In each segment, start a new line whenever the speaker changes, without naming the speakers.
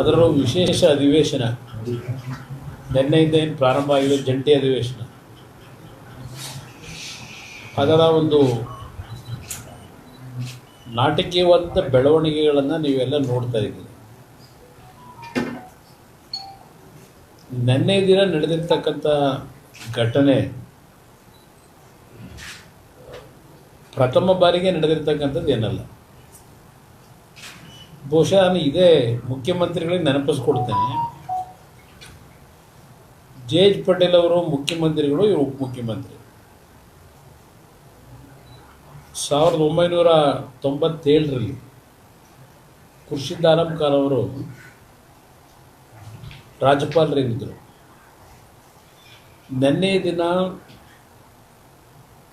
ಅದರ ವಿಶೇಷ ಅಧಿವೇಶನ. ನಿನ್ನೆಯಿಂದ ಏನು ಪ್ರಾರಂಭ ಆಗಿದೆ ಜಂಟಿ ಅಧಿವೇಶನ. ಅದರ ಒಂದು ನಾಟಕೀಯವಾದ ಬೆಳವಣಿಗೆಗಳನ್ನು ನೀವೆಲ್ಲ ನೋಡ್ತಾ ಇದ್ದೀರಿ. ನೆನ್ನೆ ದಿನ ನಡೆದಿರ್ತಕ್ಕಂಥ ಘಟನೆ, ಪ್ರಥಮ ಬಾರಿಗೆ ನಡೆದಿರ್ತಕ್ಕಂಥದ್ದು ಏನಲ್ಲ. ಬಹುಶಃ ಇದೇ ಮುಖ್ಯಮಂತ್ರಿಗಳಿಗೆ ನೆನಪಿಸ್ಕೊಡ್ತೇನೆ. ಜೆ ಎಚ್ ಪಟೇಲ್ ಅವರು ಮುಖ್ಯಮಂತ್ರಿಗಳು, ಇವರು ಉಪಮುಖ್ಯಮಂತ್ರಿ. ಸಾವಿರದ ಒಂಬೈನೂರ ತೊಂಬತ್ತೇಳರಲ್ಲಿ ಖುರ್ಷಿದ್ ಆಲಂ ಖಾನ್ ಅವರು ರಾಜ್ಯಪಾಲರೇನಿದ್ದರು ನಿನ್ನೆ ದಿನ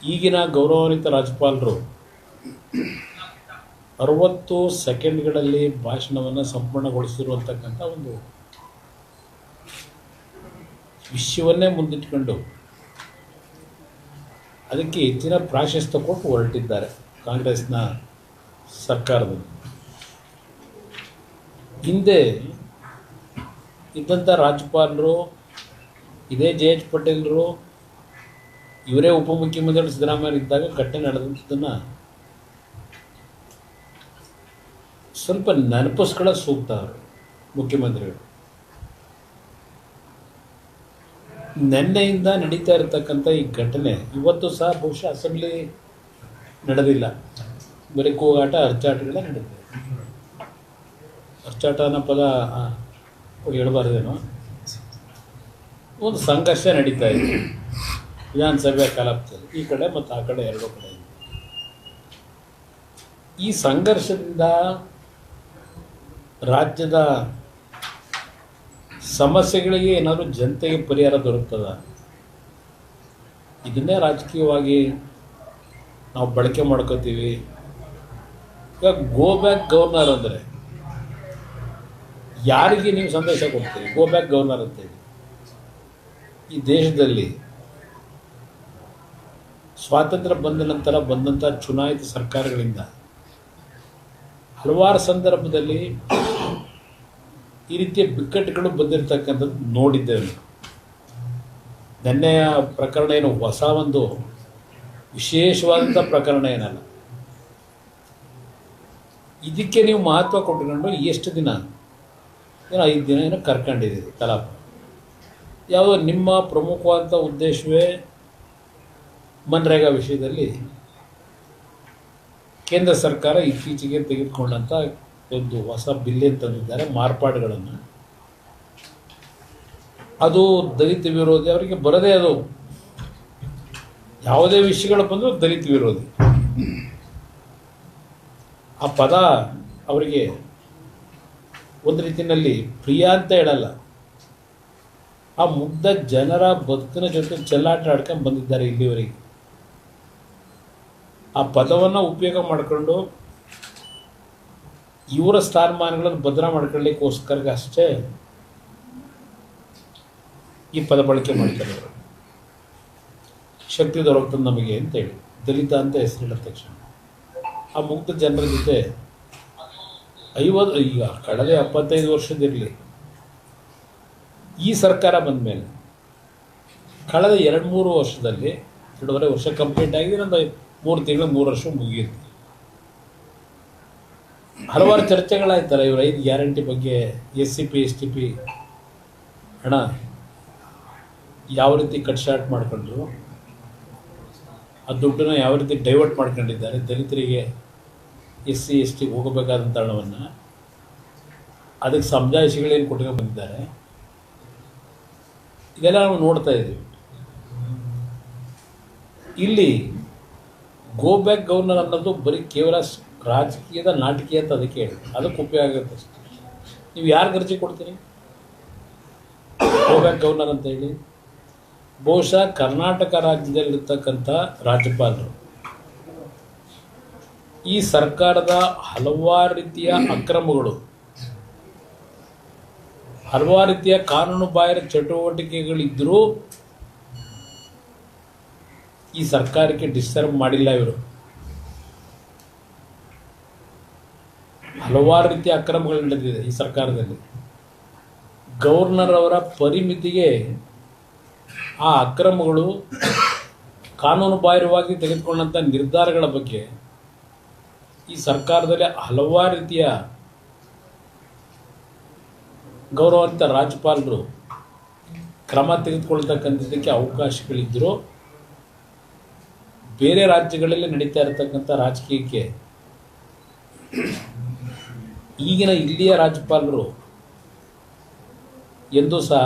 ಈಗಿನ ಗೌರವಾನ್ವಿತ ರಾಜ್ಯಪಾಲರು ಅರವತ್ತು ಸೆಕೆಂಡ್ಗಳಲ್ಲಿ ಭಾಷಣವನ್ನು ಸಂಪೂರ್ಣಗೊಳಿಸಿರುವಂತಕ್ಕಂಥ ಒಂದು ವಿಷಯವನ್ನೇ ಮುಂದಿಟ್ಕೊಂಡು ಅದಕ್ಕೆ ಹೆಚ್ಚಿನ ಪ್ರಾಶಸ್ತ್ಯ ಕೊಟ್ಟು ಹೊರಟಿದ್ದಾರೆ ಕಾಂಗ್ರೆಸ್ನ ಸರ್ಕಾರದ ಹಿಂದೆ ಇದ್ದಂಥ ರಾಜ್ಯಪಾಲರು ಇದೇ ಜೆ ಎಚ್ ಪಟೇಲರು, ಇವರೇ ಉಪಮುಖ್ಯಮಂತ್ರಿ ಸಿದ್ದರಾಮಯ್ಯ ಇದ್ದಾಗ ಘಟನೆ ನಡೆದಂಥದ್ದನ್ನು ಸ್ವಲ್ಪ ನೆನಪಿಸ್ಕೊಳ್ಳೋ ಸೂಕ್ತ ಅವರು, ಮುಖ್ಯಮಂತ್ರಿಗಳು. ನಿನ್ನೆಯಿಂದ ನಡೀತಾ ಇರತಕ್ಕಂಥ ಈ ಘಟನೆ ಇವತ್ತು ಸಹ ಬಹುಶಃ ಅಸೆಂಬ್ಲಿ ನಡೆದಿಲ್ಲ. ಬರೀ ಕೂಗಾಟ, ಅರ್ಚಾಟಗಳೇ ನಡೆದಿದೆ. ಅರ್ಚಾಟ ಅನ್ನೋ ಪದ ಹೇಳಬಾರ್ದೇನೋ? ಒಂದು ಸಂಘರ್ಷ ನಡೀತಾ ಇದೆ. ವಿಧಾನಸಭೆ ಕಲಾಪದಲ್ಲಿ. ಈ ಕಡೆ ಮತ್ತು ಆ ಕಡೆ ಎರಡೂ ಕಡೆ ಈ ಸಂಘರ್ಷದಿಂದ ರಾಜ್ಯದ ಸಮಸ್ಯೆಗಳಿಗೆ ಏನಾದರೂ ಜನತೆಗೆ ಪರಿಹಾರ ದೊರಕ್ತದ? ಇದನ್ನೇ ರಾಜಕೀಯವಾಗಿ ನಾವು ಬಳಕೆ ಮಾಡ್ಕೋತೀವಿ. ಇವಾಗ ಗೋ ಬ್ಯಾಕ್ ಗವರ್ನರ್ ಅಂದರೆ ಯಾರಿಗೆ ನೀವು ಸಂದೇಶ ಕೊಡ್ತೀರಿ? ಗೋ ಬ್ಯಾಕ್ ಗವರ್ನರ್ ಅಂತೇಳಿ ಈ ದೇಶದಲ್ಲಿ ಸ್ವಾತಂತ್ರ್ಯ ಬಂದ ನಂತರ ಬಂದಂಥ ಚುನಾಯಿತ ಸರ್ಕಾರಗಳಿಂದ ಹಲವಾರು ಸಂದರ್ಭದಲ್ಲಿ ಈ ರೀತಿಯ ಬಿಕ್ಕಟ್ಟುಗಳು ಬಂದಿರತಕ್ಕಂಥದ್ದು ನೋಡಿದ್ದೇವೆ. ನೆನ್ನೆಯ ಪ್ರಕರಣ ಏನು? ಹೊಸ ಒಂದು ವಿಶೇಷವಾದಂಥ ಪ್ರಕರಣ ಏನಲ್ಲ. ಇದಕ್ಕೆ ನೀವು ಮಹತ್ವ ಕೊಟ್ಕೊಂಡು ಎಷ್ಟು ದಿನ? ಏನೋ ಐದು ದಿನ ಏನೋ ಕರ್ಕೊಂಡಿದ್ದೀರಿ, ಕಲಾಪ. ಯಾವುದೋ ನಿಮ್ಮ ಪ್ರಮುಖವಾದಂಥ ಉದ್ದೇಶವೇ ಮನ್ರೇಗಾ ವಿಷಯದಲ್ಲಿ ಕೇಂದ್ರ ಸರ್ಕಾರ ಇತ್ತೀಚೆಗೆ ತೆಗೆದುಕೊಂಡಂಥ ಒಂದು ಹೊಸ ಬಿಲ್ಲೆನ್ ತಂದಿದ್ದಾರೆ, ಮಾರ್ಪಾಡುಗಳನ್ನು. ಅದು ದಲಿತ ವಿರೋಧಿ ಅವರಿಗೆ ಬರದೇ ಅದು. ಯಾವುದೇ ವಿಷಯಗಳು ಬಂದರೂ ದಲಿತ ವಿರೋಧಿ. ಆ ಪದ ಅವರಿಗೆ ಒಂದು ರೀತಿಯಲ್ಲಿ ಪ್ರಿಯ ಅಂತ ಹೇಳಲ್ಲ. ಆ ಮುಗ್ಧ ಜನರ ಬದುಕಿನ ಜೊತೆ ಚೆಲ್ಲಾಟ ಆಡ್ಕೊಂಡು ಬಂದಿದ್ದಾರೆ ಇಲ್ಲಿವರೆಗೆ. ಆ ಪದವನ್ನು ಉಪಯೋಗ ಮಾಡಿಕೊಂಡು ಇವರ ಸ್ಥಾನಮಾನಗಳನ್ನು ಭದ್ರ ಮಾಡ್ಕೊಳ್ಳಿಕ್ಕೋಸ್ಕರ ಅಷ್ಟೇ ಈ ಪದ ಬಳಕೆ ಮಾಡ್ತಾರೆ ಅವರು ಶಕ್ತಿ ದೊರಕ್ತದೆ ನಮಗೆ ಅಂತೇಳಿ ದಲಿತ ಅಂತ ಹೆಸರಿಡ ತಕ್ಷಣ. ಆ ಮುಕ್ತ ಜನರ ಜೊತೆ ಐವತ್ತು, ಈಗ ಕಳೆದ ಎಪ್ಪತ್ತೈದು ವರ್ಷದಿರಲಿ ಈ ಸರ್ಕಾರ ಬಂದ ಮೇಲೆ ಕಳೆದ ಎರಡು ಮೂರು ವರ್ಷದಲ್ಲಿ, ಎರಡೂವರೆ ವರ್ಷ ಕಂಪ್ಲೀಟ್ ಆಗಿದೆ ಒಂದು ಮೂರು ತಿಂಗಳು, ಮೂರು ವರ್ಷ ಮುಗಿಯುತ್ತೆ. ಹಲವಾರು ಚರ್ಚೆಗಳಾಯ್ತಲ್ಲ, ಇವರು ಐದು ಗ್ಯಾರಂಟಿ ಬಗ್ಗೆ, S C P, S T P, ಹಣ ಯಾವ ರೀತಿ ಕಟ್ ಶಾರ್ಟ್ ಮಾಡ್ಕೊಂಡ್ರು ಆ ದುಡ್ಡನ್ನು ಯಾವ ರೀತಿ ಡೈವರ್ಟ್ ಮಾಡ್ಕೊಂಡಿದ್ದಾರೆ, ದಲಿತರಿಗೆ ಎಸ್ ಸಿ, ಎಸ್ ಟಿಗೆ ಹೋಗಬೇಕಾದಂಥ ಹಣವನ್ನು, ಅದಕ್ಕೆ ಸಮಜಾಯಿಷಿಗಳೇನು ಕೊಟ್ಕೊಂಡು ಬಂದಿದ್ದಾರೆ, ಇದೆಲ್ಲ ನಾವು ನೋಡ್ತಾ ಇದ್ದೀವಿ ಇಲ್ಲಿ ಗೋ ಬ್ಯಾಕ್ ಗವರ್ನರ್ ಅನ್ನೋದು ಬರೀ ಕೇವಲ ರಾಜಕೀಯದ ನಾಟಕೀಯ ಅಂತ ಅದಕ್ಕೆ ಹೇಳಿ. ಅದಕ್ಕೆ ಉಪಯೋಗ ಆಗುತ್ತೆ ನೀವು ಯಾರು ಅರ್ಜಿ ಕೊಡ್ತೀರಿ? ಗೋ ಬ್ಯಾಕ್ ಗವರ್ನರ್ ಅಂತ ಹೇಳಿ. ಬಹುಶಃ ಕರ್ನಾಟಕ ರಾಜ್ಯದಲ್ಲಿರ್ತಕ್ಕಂಥ ರಾಜ್ಯಪಾಲರು. ಈ ಸರ್ಕಾರದ ಹಲವಾರು ರೀತಿಯ ಅಕ್ರಮಗಳು. ಹಲವಾರು ರೀತಿಯ ಕಾನೂನು ಬಾಹಿರ ಚಟುವಟಿಕೆಗಳಿದ್ದರೂ ಈ ಸರ್ಕಾರಕ್ಕೆ ಡಿಸ್ಟರ್ಬ್ ಮಾಡಿಲ್ಲ ಇವರು. ಹಲವಾರು ರೀತಿಯ ಅಕ್ರಮಗಳು ನಡೆದಿದೆ ಈ ಸರ್ಕಾರದಲ್ಲಿ. ಗವರ್ನರ್ ಅವರ ಪರಿಮಿತಿಗೆ ಆ ಅಕ್ರಮಗಳು ಕಾನೂನು ಬಾಹಿರವಾಗಿ ತೆಗೆದುಕೊಂಡಂಥ ನಿರ್ಧಾರಗಳ ಬಗ್ಗೆ ಈ ಸರ್ಕಾರದಲ್ಲಿ ಹಲವಾರು ರೀತಿಯ ಗೌರವಾನ್ವಿತ ರಾಜ್ಯಪಾಲರು ಕ್ರಮ ತೆಗೆದುಕೊಳ್ತಕ್ಕಂಥದ್ದಕ್ಕೆ ಅವಕಾಶಗಳಿದ್ದರೂ ಬೇರೆ ರಾಜ್ಯಗಳಲ್ಲಿ ನಡೀತಾ ಇರತಕ್ಕಂಥ ರಾಜಕೀಯಕ್ಕೆ ಈಗಿನ ಇಲ್ಲಿಯ ರಾಜ್ಯಪಾಲರು ಎಂದೂ ಸಹ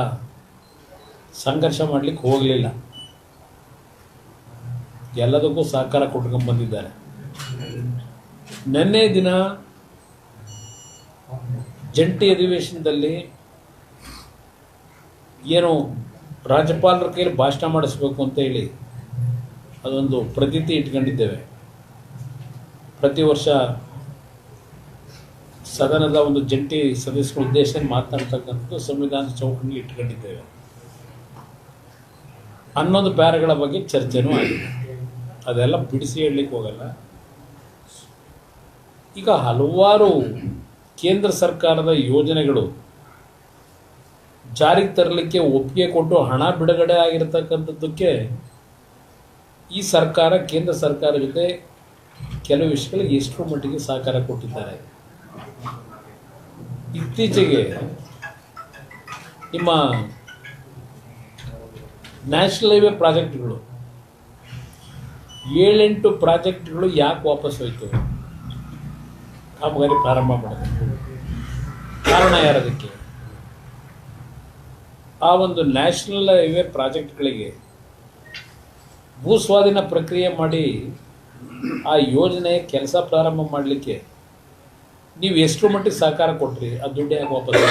ಸಂಘರ್ಷ ಮಾಡಲಿಕ್ಕೆ ಹೋಗಲಿಲ್ಲ. ಎಲ್ಲದಕ್ಕೂ ಸಹಕಾರ ಕೊಟ್ಕೊಂಡು ಬಂದಿದ್ದಾರೆ. ನಿನ್ನೆ ದಿನ ಜಂಟಿ ಅಧಿವೇಶನದಲ್ಲಿ ಏನು ರಾಜ್ಯಪಾಲರ ಕೈಯಲ್ಲಿ ಭಾಷಣ ಮಾಡಿಸ್ಬೇಕು ಅಂತ ಹೇಳಿ ಅದೊಂದು ಪ್ರತೀತಿ ಇಟ್ಕೊಂಡಿದ್ದೇವೆ. ಪ್ರತಿ ವರ್ಷ ಸದನದ ಒಂದು ಜಂಟಿ ಸದಸ್ಯರ ಉದ್ದೇಶ ಮಾತನಾಡ್ತಕ್ಕಂಥದ್ದು ಸಂವಿಧಾನ ಚೌಕಟ್ಟಿನಲ್ಲಿ ಇಟ್ಕೊಂಡಿದ್ದೇವೆ. ಹನ್ನೊಂದು ಪ್ಯಾರಗಳ ಬಗ್ಗೆ ಚರ್ಚೆನೂ ಆಗಿದೆ. ಅದೆಲ್ಲ ಬಿಡಿಸಿ ಹೇಳಲಿಕ್ಕೆ ಹೋಗಲ್ಲ. ಈಗ ಹಲವಾರು ಕೇಂದ್ರ ಸರ್ಕಾರದ ಯೋಜನೆಗಳು ಜಾರಿಗೆ ತರಲಿಕ್ಕೆ ಒಪ್ಪಿಗೆ ಕೊಟ್ಟು ಹಣ ಬಿಡುಗಡೆ ಆಗಿರತಕ್ಕಂಥದ್ದಕ್ಕೆ ಈ ಸರ್ಕಾರ, ಕೇಂದ್ರ ಸರ್ಕಾರ ಜೊತೆ ಕೆಲವು ವಿಷಯಗಳಿಗೆ ಎಷ್ಟರ ಮಟ್ಟಿಗೆ ಸಹಕಾರ ಕೊಟ್ಟಿದ್ದಾರೆ. ಇತ್ತೀಚೆಗೆ ನಿಮ್ಮ ನ್ಯಾಷನಲ್ ಹೈವೇ ಪ್ರಾಜೆಕ್ಟ್ಗಳು, ಏಳೆಂಟು ಪ್ರಾಜೆಕ್ಟ್ಗಳು ಯಾಕೆ ವಾಪಸ್ ಹೋಯ್ತು? ಕಾಮಗಾರಿ ಪ್ರಾರಂಭ ಮಾಡಿದೆ ಕಾರಣ ಯಾರದಕ್ಕೆ ಆ ಒಂದು ನ್ಯಾಷನಲ್ ಹೈವೇ ಪ್ರಾಜೆಕ್ಟ್ಗಳಿಗೆ ಭೂಸ್ವಾಧೀನ ಪ್ರಕ್ರಿಯೆ ಮಾಡಿ ಆ ಯೋಜನೆ ಕೆಲಸ ಪ್ರಾರಂಭ ಮಾಡಲಿಕ್ಕೆ ನೀವು ಎಷ್ಟು ಮಟ್ಟಿಗೆ ಸಹಕಾರ ಕೊಟ್ರಿ, ಆ ದುಡ್ಡು ಯಾಕೆ ವಾಪಸ್?